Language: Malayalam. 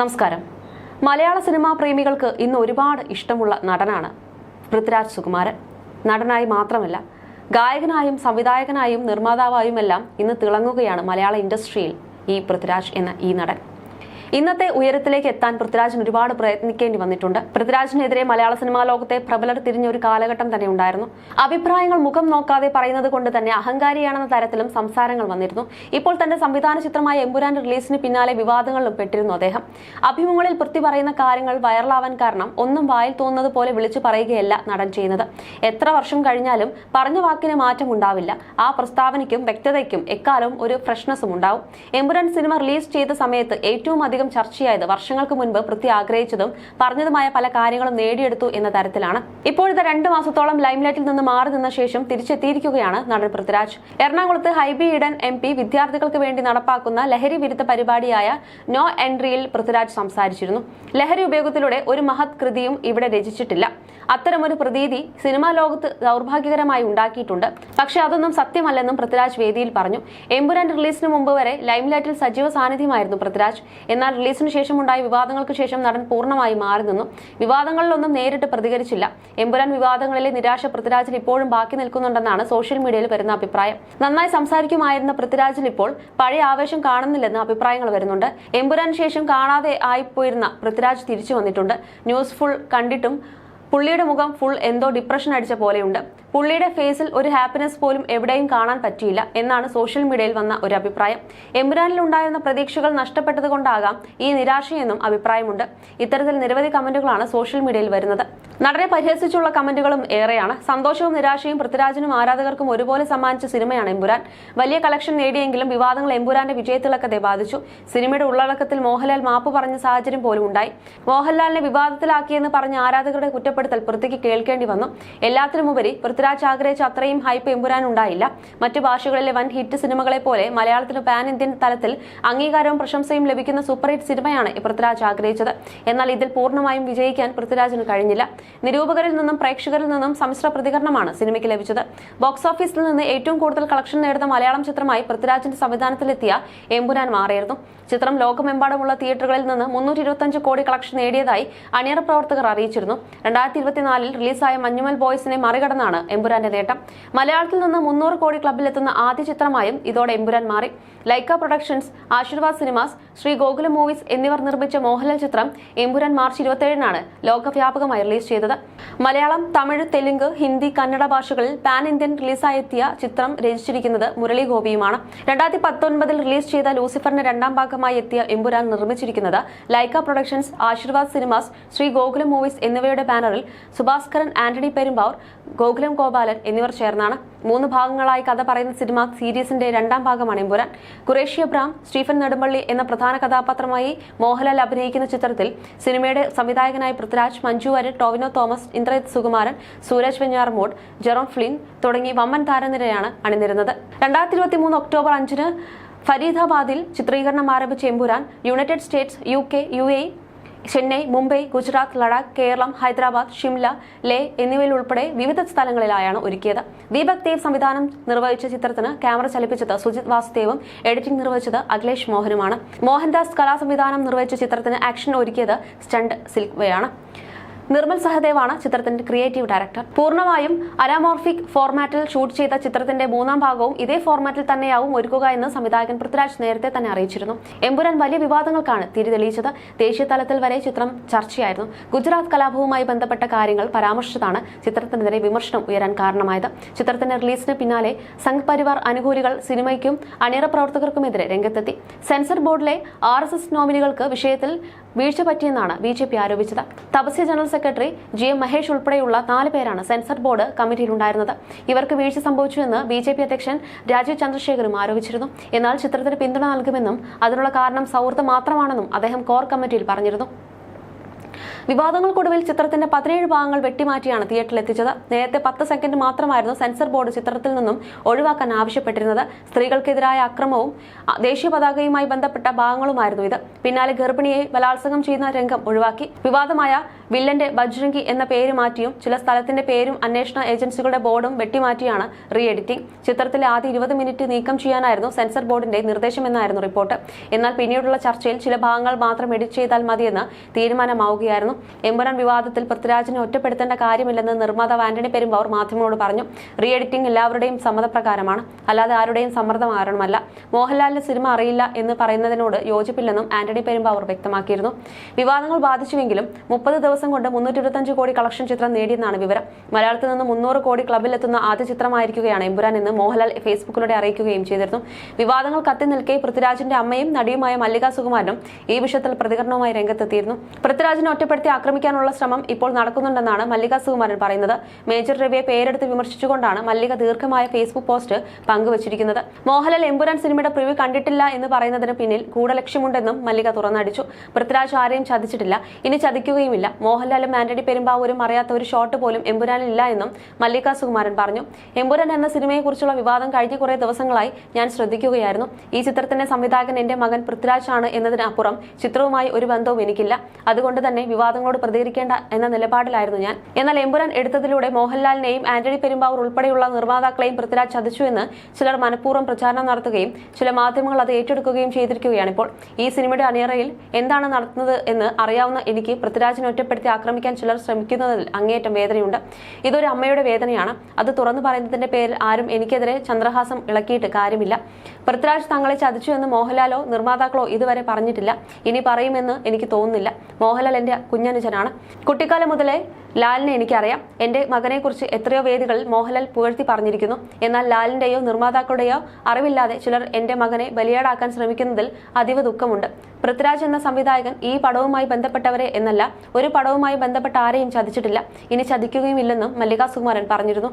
നമസ്കാരം. മലയാള സിനിമാ പ്രേമികൾക്ക് ഇന്ന് ഒരുപാട് ഇഷ്ടമുള്ള നടനാണ് പൃഥ്വിരാജ് സുകുമാരൻ. നടനായി മാത്രമല്ല ഗായകനായും സംവിധായകനായും നിർമ്മാതാവായും എല്ലാം ഇന്ന് തിളങ്ങുകയാണ് മലയാള ഇൻഡസ്ട്രിയിൽ ഈ പൃഥ്വിരാജ് എന്ന ഈ നടൻ. ഇന്നത്തെ ഉയരത്തിലേക്ക് എത്താൻ പൃഥ്വിരാജിന് ഒരുപാട് പ്രയത്നിക്കേണ്ടി വന്നിട്ടുണ്ട്. പൃഥ്വിരാജിനെതിരെ മലയാള സിനിമാ ലോകത്തെ പ്രബലർ തിരിഞ്ഞ ഒരു കാലഘട്ടം തന്നെ ഉണ്ടായിരുന്നു. അഭിപ്രായങ്ങൾ മുഖം നോക്കാതെ പറയുന്നത് കൊണ്ട് തന്നെ അഹങ്കാരിയാണെന്ന തരത്തിലും സംസാരങ്ങൾ വന്നിരുന്നു. ഇപ്പോൾ തന്റെ സംവിധാന ചിത്രമായ എമ്പുരാൻ റിലീസിന് പിന്നാലെ വിവാദങ്ങളിലും പെട്ടിരുന്നു അദ്ദേഹം. അഭിമുഖങ്ങളിൽ പൃഥ്വി പറയുന്ന കാര്യങ്ങൾ വൈറലാവാൻ കാരണം ഒന്നും വായിൽ തോന്നുന്നത് പോലെ വിളിച്ചു പറയുകയല്ല നടൻ ചെയ്യുന്നത്. എത്ര വർഷം കഴിഞ്ഞാലും പറഞ്ഞ വാക്കിന് മാറ്റം ഉണ്ടാവില്ല. ആ പ്രസ്താവനയ്ക്കും വ്യക്തതയ്ക്കും എക്കാലവും ഒരു ഫ്രഷ്നസും ഉണ്ടാവും. എമ്പുരാൻ സിനിമ റിലീസ് ചെയ്ത സമയത്ത് ഏറ്റവും അധികം ചർച്ചയായത്. വർഷങ്ങൾക്ക് മുൻപ് പൃഥ്വി ആഗ്രഹിച്ചതും പറഞ്ഞതുമായ പല കാര്യങ്ങളും നേടിയെടുത്തു എന്ന തരത്തിലാണ്. ഇപ്പോഴത്തെ രണ്ട് മാസത്തോളം ലൈംലൈറ്റിൽ നിന്ന് മാറി നിന്ന ശേഷം തിരിച്ചെത്തിയിരിക്കുകയാണ് നടൻ പൃഥ്വിരാജ്. എറണാകുളത്ത് ഹൈബി ഈഡൻ എം പി വിദ്യാർത്ഥികൾക്ക് വേണ്ടി നടപ്പാക്കുന്ന ലഹരി വിരുദ്ധ പരിപാടിയായ നോ എൻട്രിയിൽ പൃഥ്വിരാജ് സംസാരിച്ചിരുന്നു. ലഹരി ഉപയോഗത്തിലൂടെ ഒരു മഹത് കൃതിയും ഇവിടെ രചിച്ചിട്ടില്ല. അത്തരമൊരു പ്രതീതി സിനിമാ ലോകത്ത് ദൗർഭാഗ്യകരമായി ഉണ്ടാക്കിയിട്ടുണ്ട്. പക്ഷെ അതൊന്നും സത്യമല്ലെന്നും പൃഥ്വിരാജ് വേദിയിൽ പറഞ്ഞു. എമ്പുരാൻ റിലീസിന് മുമ്പ് വരെ ലൈംലൈറ്റിൽ സജീവ സാന്നിധ്യമായിരുന്നു പൃഥ്വിരാജ്. എന്നാൽ റിലീസിന് ശേഷമുണ്ടായ വിവാദങ്ങൾക്ക് ശേഷം നടൻ പൂർണമായി മാറി നിന്നു. വിവാദങ്ങളിലൊന്നും നേരിട്ട് പ്രതികരിച്ചില്ല. എമ്പുരാൻ വിവാദങ്ങളിലെ നിരാശ പൃഥ്വിരാജിൽ ഇപ്പോഴും ബാക്കി നിൽക്കുന്നുണ്ടെന്നാണ് സോഷ്യൽ മീഡിയയിൽ വരുന്ന അഭിപ്രായം. നന്നായി സംസാരിക്കുമായിരുന്ന പൃഥ്വിരാജിൽ ഇപ്പോൾ പഴയ ആവേശം കാണുന്നില്ലെന്ന് അഭിപ്രായങ്ങൾ വരുന്നുണ്ട്. എമ്പുരാൻ ശേഷം കാണാതെ ആയിപ്പോയിരുന്ന പൃഥ്വിരാജ് തിരിച്ചു വന്നിട്ടുണ്ട്. ന്യൂസ് ഫുൾ കണ്ടിട്ടും പുള്ളിയുടെ മുഖം ഫുൾ എന്തോ ഡിപ്രഷൻ അടിച്ച പോലെയുണ്ട്. പുള്ളിയുടെ ഫേസിൽ ഒരു ഹാപ്പിനെസ് പോലും എവിടെയും കാണാൻ പറ്റിയില്ല എന്നാണ് സോഷ്യൽ മീഡിയയിൽ വന്ന ഒരു അഭിപ്രായം. എമ്പുരാനിൽ ഉണ്ടായിരുന്ന പ്രതീക്ഷകൾ നഷ്ടപ്പെട്ടത് കൊണ്ടാകാം ഈ നിരാശയെന്നും അഭിപ്രായമുണ്ട്. ഇത്തരത്തിൽ നിരവധി കമന്റുകളാണ് സോഷ്യൽ മീഡിയയിൽ വരുന്നത്. നടനെ പരിഹസിച്ചുള്ള കമന്റുകളും ഏറെയാണ്. സന്തോഷവും നിരാശയും പൃഥ്വിരാജിനും ആരാധകർക്കും ഒരുപോലെ സമ്മാനിച്ച സിനിമയാണ് എമ്പുരാൻ വലിയ കളക്ഷൻ നേടിയെങ്കിലും വിവാദങ്ങൾ എമ്പുരാന്റെ വിജയത്തിളക്കത്തെ ബാധിച്ചു. സിനിമയുടെ ഉള്ളടക്കത്തിൽ മോഹൻലാൽ മാപ്പ് പറഞ്ഞ സാഹചര്യം പോലും ഉണ്ടായി. മോഹൻലാലിനെ വിവാദത്തിലാക്കിയെന്ന് പറഞ്ഞ ആരാധകരുടെ കുറ്റപ്പെടുത്തൽ പൃഥ്വിക്ക് കേൾക്കേണ്ടി വന്നു. എല്ലാത്തിനുമുപരി പൃഥ്വിരാജ് ആഗ്രഹിച്ച അത്രയും ഹൈപ്പ് എമ്പുരാൻ ഉണ്ടായില്ല മറ്റു ഭാഷകളിലെ വൻ ഹിറ്റ് സിനിമകളെ പോലെ മലയാളത്തിന് പാൻ ഇന്ത്യൻ തലത്തിൽ അംഗീകാരവും പ്രശംസയും ലഭിക്കുന്ന സൂപ്പർ ഹിറ്റ് സിനിമയാണ് പൃഥ്വിരാജ് ആഗ്രഹിച്ചത്. എന്നാൽ ഇതിൽ പൂർണമായും വിജയിക്കാൻ പൃഥ്വിരാജിന് കഴിഞ്ഞില്ല. നിരൂപകരിൽ നിന്നും പ്രേക്ഷകരിൽ നിന്നും സമ്മിശ്ര പ്രതികരണമാണ് സിനിമയ്ക്ക് ലഭിച്ചത്. ബോക്സ് ഓഫീസിൽ നിന്ന് ഏറ്റവും കൂടുതൽ കളക്ഷൻ നേടുന്ന മലയാളം ചിത്രമായി പൃഥ്വിരാജിന്റെ സംവിധാനത്തിലെത്തിയ എമ്പുരാൻ മാറിയിരുന്നു. ചിത്രം ലോകമെമ്പാടുമുള്ള തിയേറ്ററുകളിൽ നിന്ന് മുന്നൂറ്റി ഇരുപത്തഞ്ച് കോടി കളക്ഷൻ നേടിയതായി അണിയറ പ്രവർത്തകർ അറിയിച്ചിരുന്നു. രണ്ടായിരത്തി ഇരുപത്തിനാലിൽ റിലീസായ മഞ്ഞുമൽ ബോയ്സിനെ മറികടന്നാണ് എമ്പുരാന്റെ നേട്ടം. മലയാളത്തിൽ നിന്ന് മുന്നൂറ് കോടി ക്ലബിലെത്തുന്ന ആദ്യ ചിത്രമായും ഇതോടെ എമ്പുരാൻ മാറി. Lyca productions Aashirvad cinemas Sree Gokulam movies എന്നിവർ നിർമ്മിച്ച മോഹൻലാൽ ചിത്രം എമ്പുരാൻ മാർച്ച് ഇരുപത്തിയേഴിനാണ് ലോകവ്യാപകമായി റിലീസ് ചെയ്തത്. മലയാളം തമിഴ് തെലുങ്ക് ഹിന്ദി കന്നഡ ഭാഷകളിൽ പാൻ ഇന്ത്യൻ റിലീസായെത്തിയ ചിത്രം രചിച്ചിരിക്കുന്നത് മുരളി ഗോപിയുമാണ്. രണ്ടായിരത്തി പത്തൊൻപതിൽ റിലീസ് ചെയ്ത ലൂസിഫറിന്റെ രണ്ടാം ഭാഗമായി എത്തിയ എമ്പുരാൻ നിർമ്മിച്ചിരിക്കുന്നത് Lyca Productions Aashirvad Cinemas Sree Gokulam Movies എന്നിവയുടെ ബാനറിൽ സുഭാസ്കരൻ ആന്റണി പെരുമ്പാവൂർ ഗോകുലം ഗോപാലൻ എന്നിവർ ചേർന്നാണ് മൂന്ന് ഭാഗങ്ങളായി കഥ പറയുന്ന സിനിമ സീരീസിന്റെ രണ്ടാം ഭാഗമാണ് എമ്പുരാൻ കുറേഷ്യ ബ്രാം സ്റ്റീഫൻ നെടുമ്പള്ളി എന്ന പ്രധാന കഥാപാത്രമായി മോഹൻലാൽ അഭിനയിക്കുന്ന ചിത്രത്തിൽ സിനിമയുടെ സംവിധായകനായി Prithviraj Manju Warrier Tovino Thomas Indrajith Sukumaran Suraj Venjaramoodu Jerome Flynn തുടങ്ങി വമ്മൻ താരനിരയാണ് അണിനിരുന്നത്. രണ്ടായിരത്തി ഇരുപത്തി മൂന്ന് ഒക്ടോബർ അഞ്ചിന് ഫരീദാബാദിൽ ചിത്രീകരണം ആരംഭിച്ച Empuraan United States U K U A Chennai Mumbai Gujarat Ladakh Keralam Hyderabad Shimla Leh എന്നിവയിൽ ഉൾപ്പെടെ വിവിധ സ്ഥലങ്ങളിലായാണ് ഒരുക്കിയത്. ദീപക് ദേവ് സംവിധാനം നിർവഹിച്ച ചിത്രത്തിന് ക്യാമറ ചലിപ്പിച്ചത് സുജിത് വാസുദേവും എഡിറ്റിംഗ് നിർവഹിച്ചത് അഖിലേഷ് മോഹനുമാണ്. മോഹൻദാസ് കലാ സംവിധാനം നിർവഹിച്ച ചിത്രത്തിന് ആക്ഷൻ ഒരുക്കിയത് സ്റ്റണ്ട് സിൽവയാണ് നിർമ്മൽ സഹദേവാണ് ചിത്രത്തിന്റെ ക്രിയേറ്റീവ് ഡയറക്ടർ. പൂർണമായും അരാമോർഫിക് ഫോർമാറ്റിൽ ഷൂട്ട് ചെയ്ത ചിത്രത്തിന്റെ മൂന്നാം ഭാഗവും ഇതേ ഫോർമാറ്റിൽ തന്നെയാവും ഒരുക്കുക എന്ന് സംവിധായകൻ പൃഥ്വിരാജ് നേരത്തെ തന്നെ അറിയിച്ചിരുന്നു. എമ്പുരാൻ വലിയ വിവാദങ്ങൾക്കാണ് തിരി തെളിയിച്ചത്. ദേശീയ തലത്തിൽ വരെ ചിത്രം ചർച്ചയായിരുന്നു. ഗുജറാത്ത് കലാപവുമായി ബന്ധപ്പെട്ട കാര്യങ്ങൾ പരാമർശിച്ചതാണ് ചിത്രത്തിനെതിരെ വിമർശനം ഉയരാൻ കാരണമായത്. ചിത്രത്തിന്റെ റിലീസിന് പിന്നാലെ സംഘ് പരിവാർ അനുകൂലികൾ സിനിമയ്ക്കും അണിയറ പ്രവർത്തകർക്കുമെതിരെ രംഗത്തെത്തി. സെൻസർ ബോർഡിലെ ആർ എസ് എസ് നോമിനികൾക്ക് വിഷയത്തിൽ വീഴ്ച പറ്റിയെന്നാണ് B J P ആരോപിച്ചത്. Tapasya general secretary G M Mahesh ഉൾപ്പെടെയുള്ള നാല് പേരാണ് സെൻസർ ബോർഡ് കമ്മിറ്റിയിലുണ്ടായിരുന്നത്. ഇവർക്ക് വീഴ്ച സംഭവിച്ചുവെന്ന് ബി ജെ പി അധ്യക്ഷൻ രാജീവ് ചന്ദ്രശേഖറും ആരോപിച്ചിരുന്നു. എന്നാൽ ചിത്രത്തിന് പിന്തുണ നൽകുമെന്നും അതിനുള്ള കാരണം സൗഹൃദം മാത്രമാണെന്നും അദ്ദേഹം കോർ കമ്മിറ്റിയിൽ പറഞ്ഞിരുന്നു. വിവാദങ്ങൾക്കൊടുവിൽ ചിത്രത്തിന്റെ പതിനേഴ് ഭാഗങ്ങൾ വെട്ടിമാറ്റിയാണ് തിയേറ്ററിൽ എത്തിച്ചത് നേരത്തെ പത്ത് സെക്കൻഡ് മാത്രമായിരുന്നു സെൻസർ ബോർഡ് ചിത്രത്തിൽ നിന്നും ഒഴിവാക്കാൻ ആവശ്യപ്പെട്ടിരുന്നത്. സ്ത്രീകൾക്കെതിരായ അക്രമവും ദേശീയ പതാകയുമായി ബന്ധപ്പെട്ട ഭാഗങ്ങളുമായിരുന്നു ഇത്. പിന്നാലെ ഗർഭിണിയെ ബലാത്സംഗം ചെയ്യുന്ന രംഗം ഒഴിവാക്കി. വിവാദമായ വില്ലന്റെ ബജ്രംഗി എന്ന പേര് മാറ്റിയും ചില സ്ഥലത്തിന്റെ പേരും അന്വേഷണ ഏജൻസികളുടെ ബോർഡും വെട്ടിമാറ്റിയാണ് റീ എഡിറ്റിംഗ് ചിത്രത്തിലെ ആദ്യ ഇരുപത് മിനിറ്റ് നീക്കം ചെയ്യാനായിരുന്നു സെൻസർ ബോർഡിന്റെ നിർദ്ദേശമെന്നായിരുന്നു റിപ്പോർട്ട്. എന്നാൽ പിന്നീടുള്ള ചർച്ചയിൽ ചില ഭാഗങ്ങൾ മാത്രം എഡിറ്റ് ചെയ്താൽ മതിയെന്ന് തീരുമാനമാവുകയായിരുന്നു എമ്പുരാൻ വിവാദത്തിൽ പൃഥ്വിരാജിനെ ഒറ്റപ്പെടുത്തേണ്ട കാര്യമില്ലെന്ന് നിർമ്മാതാവ് ആന്റണി പെരുമ്പാവൂർ മാധ്യമങ്ങളോട് പറഞ്ഞു. റീ എഡിറ്റിംഗ് എല്ലാവരുടെയും സമ്മതപ്രകാരമാണ്. അല്ലാതെ ആരുടെയും സമ്മർദ്ദം ആരണമല്ല. മോഹൻലാലിന്റെ സിനിമ അറിയില്ല എന്ന് പറയുന്നതിനോട് യോജിപ്പില്ലെന്നും ആന്റണി പെരുമ്പാവൂർ വ്യക്തമാക്കിയിരുന്നു. വിവാദങ്ങൾ ബാധിച്ചുവെങ്കിലും മുപ്പത് ദിവസം കൊണ്ട് മുന്നൂറ്റി കോടി കളക്ഷൻ ചിത്രം നേടിയെന്നാണ് വിവരം. മലയാളത്തിൽ നിന്ന് മുന്നൂറ് കോടി ക്ലബിലെത്തുന്ന ആദ്യ ചിത്രമായിരിക്കുകയാണ് എമ്പുരാൻ എന്ന് മോഹൻലാൽ ഫേസ്ബുക്കിലൂടെ അറിയിക്കുകയും ചെയ്തിരുന്നു. വിവാദങ്ങൾ കത്തി നിൽക്കെ പൃഥ്വിരാജിന്റെ അമ്മയും നടിയുമായ മല്ലിക സുകുമാരനും ഈ വിഷയത്തിൽ പ്രതികരണവുമായി രംഗത്തെത്തിയിരുന്നു. പൃഥ്വിരാജിനെ ഒറ്റപ്പെടുത്തി ആക്രമിക്കാനുള്ള ശ്രമം ഇപ്പോൾ നടക്കുന്നുണ്ടെന്നാണ് മല്ലിക സുകുമാരൻ പറയുന്നത്. മേജർ രവിയെ പേരെടുത്ത് വിമർശിച്ചുകൊണ്ടാണ് മല്ലിക ദീർഘമായ ഫേസ്ബുക്ക് പോസ്റ്റ് പങ്കുവച്ചിരിക്കുന്നത്. മോഹൻലാൽ എമ്പുരാൻ സിനിമയുടെ പ്രിവ്യൂ കണ്ടിട്ടില്ല എന്ന് പറയുന്നതിന് പിന്നിൽ ഗൂഢലക്ഷ്യമുണ്ടെന്നും മല്ലിക തുറന്നടിച്ചു. പൃഥ്വിരാജ് ആരെയും ചതിച്ചിട്ടില്ല. ഇനി ചതിക്കുകയുമില്ല. മോഹൻലാലും ആന്റണി പെരുമ്പാവൂരും അറിയാത്ത ഒരു ഷോട്ട് പോലും എമ്പുരാനിൽ എന്നും മല്ലിക സുകുമാരൻ പറഞ്ഞു. എമ്പുരാൻ എന്ന സിനിമയെക്കുറിച്ചുള്ള വിവാദം കഴിഞ്ഞ കുറേ ദിവസങ്ങളായി ഞാൻ ശ്രദ്ധിക്കുകയായിരുന്നു. ഈ ചിത്രത്തിന്റെ സംവിധായകൻ എന്റെ മകൻ പൃഥ്വിരാജ് ആണ് എന്നതിനപ്പുറം ചിത്രവുമായി ഒരു ബന്ധവും എനിക്കില്ല. അതുകൊണ്ട് തന്നെ വിവാദങ്ങളോട് പ്രതികരിക്കേണ്ട എന്ന നിലപാടിലായിരുന്നു ഞാൻ. എന്നാൽ എമ്പുരാൻ എടുത്തതിലൂടെ മോഹൻലാലിനെയും ആന്റണി പെരുമ്പാവൂർ ഉൾപ്പെടെയുള്ള നിർമ്മാതാക്കളെയും പൃഥ്വിരാജ് ചതിച്ചു എന്ന് ചിലർ മനഃപൂർവം പ്രചാരണം നടത്തുകയും ചില മാധ്യമങ്ങൾ അത് ഏറ്റെടുക്കുകയും ചെയ്തിരിക്കുകയാണ് ഇപ്പോൾ. ഈ സിനിമയുടെ അണിയറയിൽ എന്താണ് നടത്തുന്നത് എന്ന് അറിയാവുന്ന എനിക്ക് പൃഥ്വിരാജിനെ ഒറ്റപ്പെടുത്തി ആക്രമിക്കാൻ ചിലർ ശ്രമിക്കുന്നതിൽ അങ്ങേയറ്റം വേദനയുണ്ട്. ഇതൊരു അമ്മയുടെ വേദനയാണ്. അത് തുറന്നു പറയുന്നതിന്റെ പേരിൽ ആരും എനിക്കെതിരെ ചന്ദ്രഹാസം ഇളക്കിയിട്ട് കാര്യമില്ല. പൃഥ്വിരാജ് തങ്ങളെ ചതിച്ചു എന്ന് മോഹൻലാലോ നിർമ്മാതാക്കളോ ഇതുവരെ പറഞ്ഞിട്ടില്ല. ഇനി പറയുമെന്ന് എനിക്ക് തോന്നുന്നില്ല. മോഹൻലാൽ എന്റെ കുഞ്ഞനുജനാണ് കുട്ടിക്കാലം മുതലേ ലാലിനെ എനിക്കറിയാം. എന്റെ മകനെക്കുറിച്ച് എത്രയോ വേദികളിൽ മോഹൻലാൽ പുകഴ്ത്തി പറഞ്ഞിരിക്കുന്നു. എന്നാൽ ലാലിന്റെയോ നിർമ്മാതാക്കളുടെയോ അറിവില്ലാതെ ചിലർ എന്റെ മകനെ ബലിയാടാക്കാൻ ശ്രമിക്കുന്നതിൽ അതീവ ദുഃഖമുണ്ട്. പൃഥ്വിരാജ് എന്ന സംവിധായകൻ ഈ പടവുമായി ബന്ധപ്പെട്ടവരെ എന്നല്ല ഒരു പടവുമായി ബന്ധപ്പെട്ട ആരെയും ചതിച്ചിട്ടില്ല. ഇനി ചതിക്കുകയുമില്ലെന്നും മല്ലികാ സുകുമാരൻ പറഞ്ഞിരുന്നു.